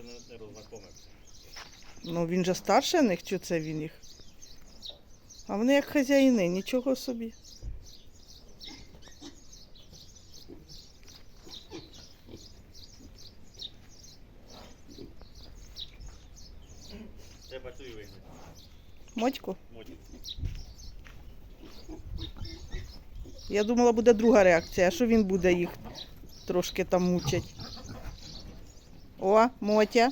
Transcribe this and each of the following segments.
ще не, не роззнакомився. Ну він же старший них, чи це він їх? А вони як хазяїни, нічого собі. Треба цю і вигнати. Мотьку. Моді. Я думала, буде друга реакція, що він буде їх трошки там мучить. О, Мотя.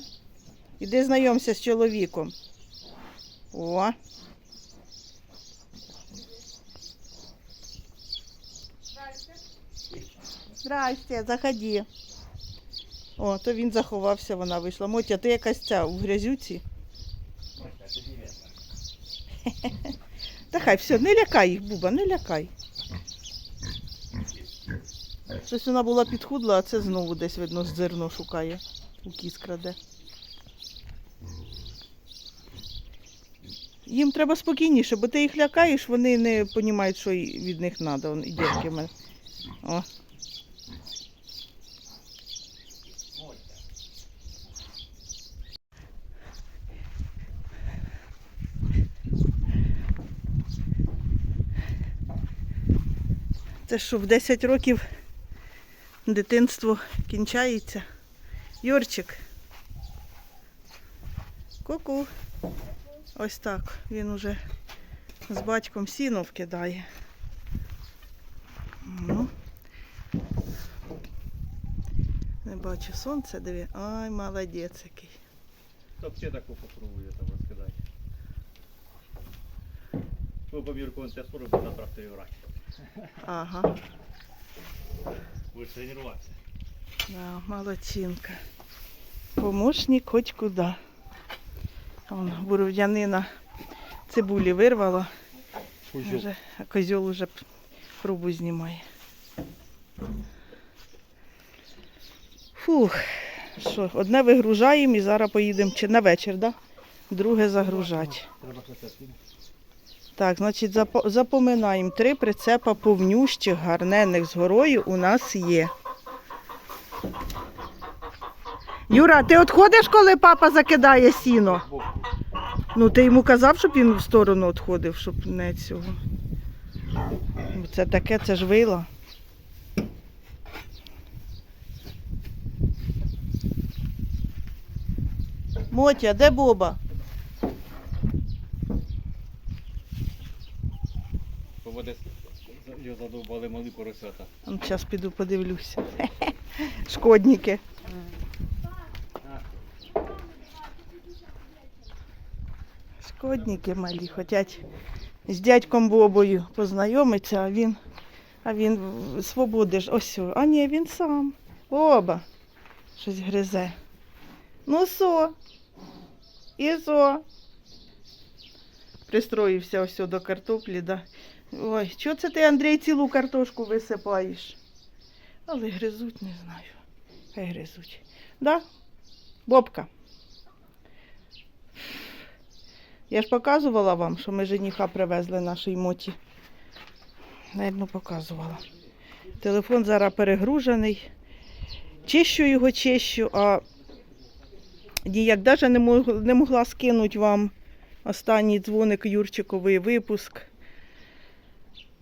Іди знайомся з чоловіком. О. Здрасте, заходи. О, то він заховався, вона вийшла. Мотя, ти якась ця у грязюці. Та хай, все, не лякай їх, Буба, не лякай. Щось вона була підхудла, а це знову десь, видно, зерно шукає. У кіс краде. Їм треба спокійніше, бо ти їх лякаєш, вони не розуміють, що від них треба. І дітки в мене. О. Це що в 10 років дитинство кінчається. Юрчик. Ку-ку. Ось так. Він уже з батьком сіно вкидає. Ну. Не бачу сонце, диви. Ай, молодець який. Ще таку попробує там розкидати. Ну, помірку он 40 буде на тракторі врати. Ага. Будеш тренуватися. Да, молодчинка. Помощник хоч куди. Вон, бурв'янина цибулі вирвала, вже, а козьол уже пробу знімає. Фух, що, одне вигружаємо і зараз поїдемо чи на вечір, да? друге загружати. Так, значить, запо- запоминаємо, три прицепа повнющих, гарненних з горою у нас є. Юра, ти відходиш, коли папа закидає сіно? Ну, ти йому казав, щоб він в сторону відходив, щоб не цього. Це таке, це ж вила. Мотя, де Боба? Поводи його задовбали малі поросята. Зараз піду подивлюся. Шкодники. Шкодники малі, хочуть з дядьком Бобою познайомитися, а він, а він свободи. Ось, а ні, він сам. Оба. Щось гризе. Ну со. І. Пристроївся ось до картоплі, да. Ой, чого це ти, Андрій, цілу картошку висипаєш? Але гризуть, не знаю. Хай гризуть. Да? Бобка. Я ж показувала вам, що ми жениха привезли нашій моті. Навірно, показувала. Телефон зараз перегружений. Чищу його, чищу, а ніяк навіть не, мог, не могла скинути вам останній дзвоник Юрчиковий випуск.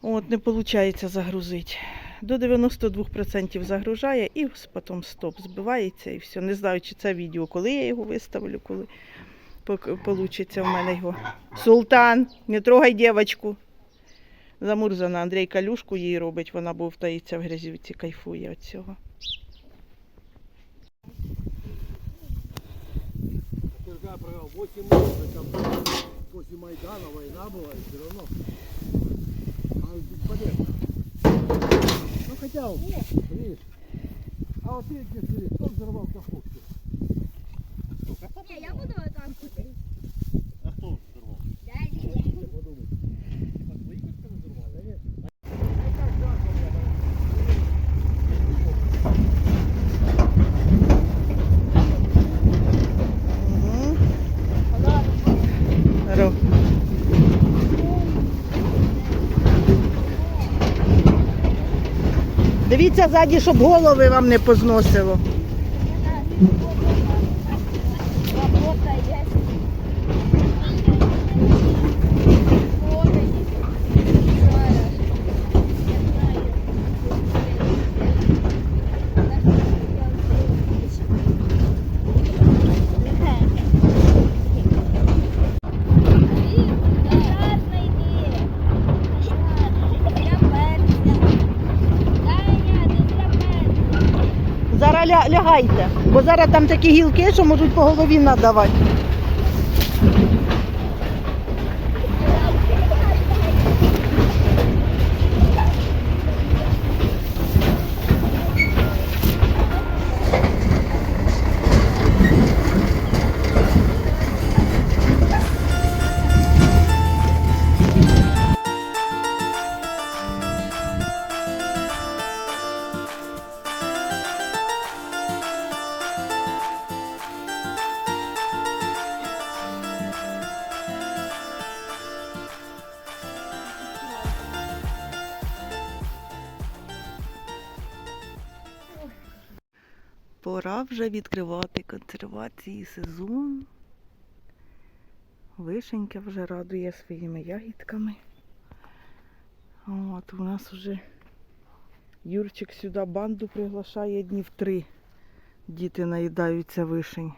От, не виходить загрузити. До 92% загружає і потім стоп, збивається і все. Не знаю, чи це відео, коли я його виставлю, коли вийде в мене його. Султан, не трогай дівчинку. Замурзана Андрій калюшку їй робить, вона бовтається в грязюці, кайфує від цього. 8 лет, там после Майдана война была, и все равно. Вот, видишь, а вот видишь, кто взорвал каховку? Не, я буду вот так вот. А хто здоров? Дядя. Подумай. А твои как-то взорвал? Да нет. Угу. Ро. Дивіться ззаді, щоб голови вам не позносило. Ля- бо зараз там такі гілки, що можуть по голові надавати. Пора вже відкривати консервації сезон. Вишенька вже радує своїми ягідками. От у нас вже Юрчик сюди банду приглашає днів три. Діти наїдаються вишень.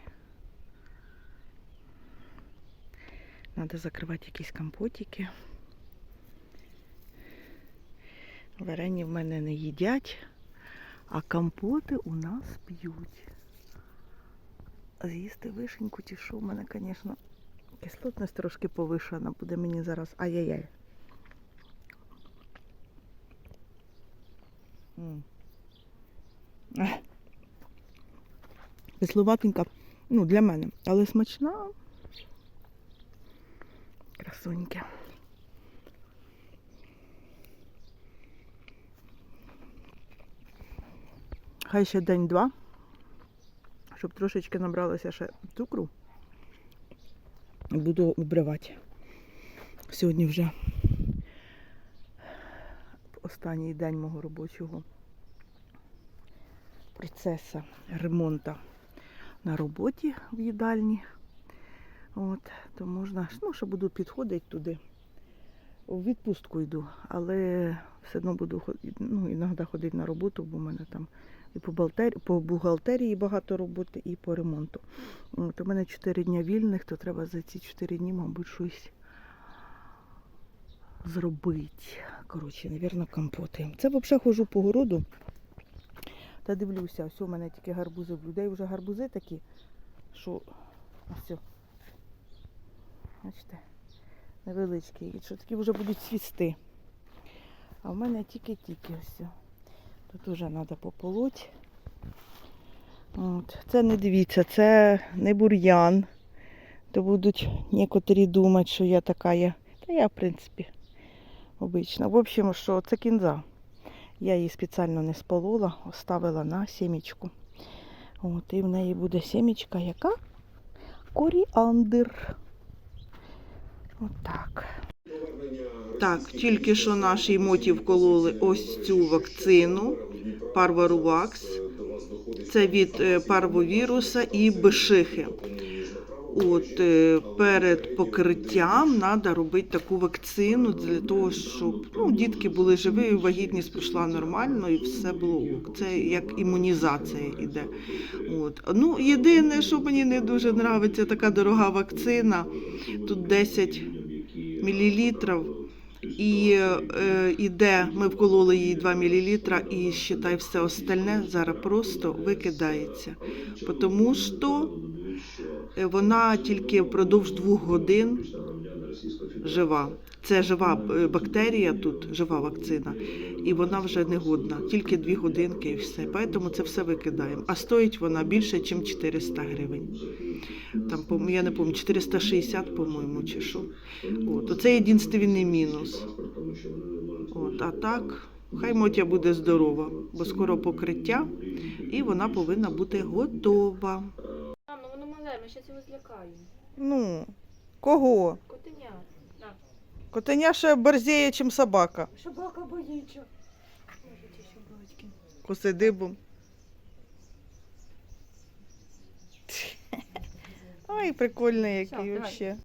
Треба закривати якісь компотики. Варені в мене не їдять. А компоти у нас п'ють. З'їсти вишеньку що, в мене, звісно, кислотність трошки повишена, буде мені зараз. Ай-яй-яй. Кисловатенька, ну, для мене, але смачна. Красуньки. Хай ще день-два, щоб трошечки набралося ще цукру. Буду обривати. Сьогодні вже останній день мого робочого процесу ремонту на роботі в їдальні. От, то можна, ну, що буду підходити туди. У відпустку йду, але все одно буду ну, іноді ходити на роботу, бо в мене там і по, бухгалтері, по бухгалтерії багато роботи, і по ремонту. От, у мене 4 дні вільних, то треба за ці 4 дні, мабуть, щось зробити. Коротше, навірно, компоти. Це взагалі ходжу по городу та дивлюся, ось у мене тільки гарбузи в людей вже гарбузи такі, що ось. Бачите, невеличкі, і що такі вже будуть цвісти. А в мене тільки-тільки ось. Тут вже треба пополоть. От. Це не дивіться, це не бур'ян. То будуть некоторі думати, що я така є. Та я, в принципі, обична. В общем, що це кінза. Я її спеціально не сполола, оставила на сімечку. От, і в неї буде сімечка яка? Коріандр. Отак. Так, тільки що нашій моті вкололи ось цю вакцину Парварувакс. Це від е, парвовіруса і бешихи. От е, перед покриттям треба робити таку вакцину для того, щоб ну, дітки були живі, вагітність пройшла нормально і все було. Це як імунізація йде. От. Ну, єдине, що мені не дуже подобається, така дорога вакцина. Тут 10 мл. І е, іде, ми вкололи їй 2 мл, і считай, все остальне зараз просто викидається. Тому що е, вона тільки впродовж двох годин жива. Це жива е, бактерія тут, жива вакцина, і вона вже не годна. Тільки дві годинки і все. Тому це все викидаємо. А стоїть вона більше, ніж 400 гривень. Там, по- я не пам'ятаю, 460, по-моєму, чи що. От. Оце єдинственний мінус. От. А так, хай Мотя буде здорова, бо скоро покриття, і вона повинна бути готова. А, ну воно мале, ми зараз його злякаємо. Ну, кого? Котеня. На. Котеня борзіє, чим собака. Собака боїться. Коси дибом. Ой, прикольний який вообще.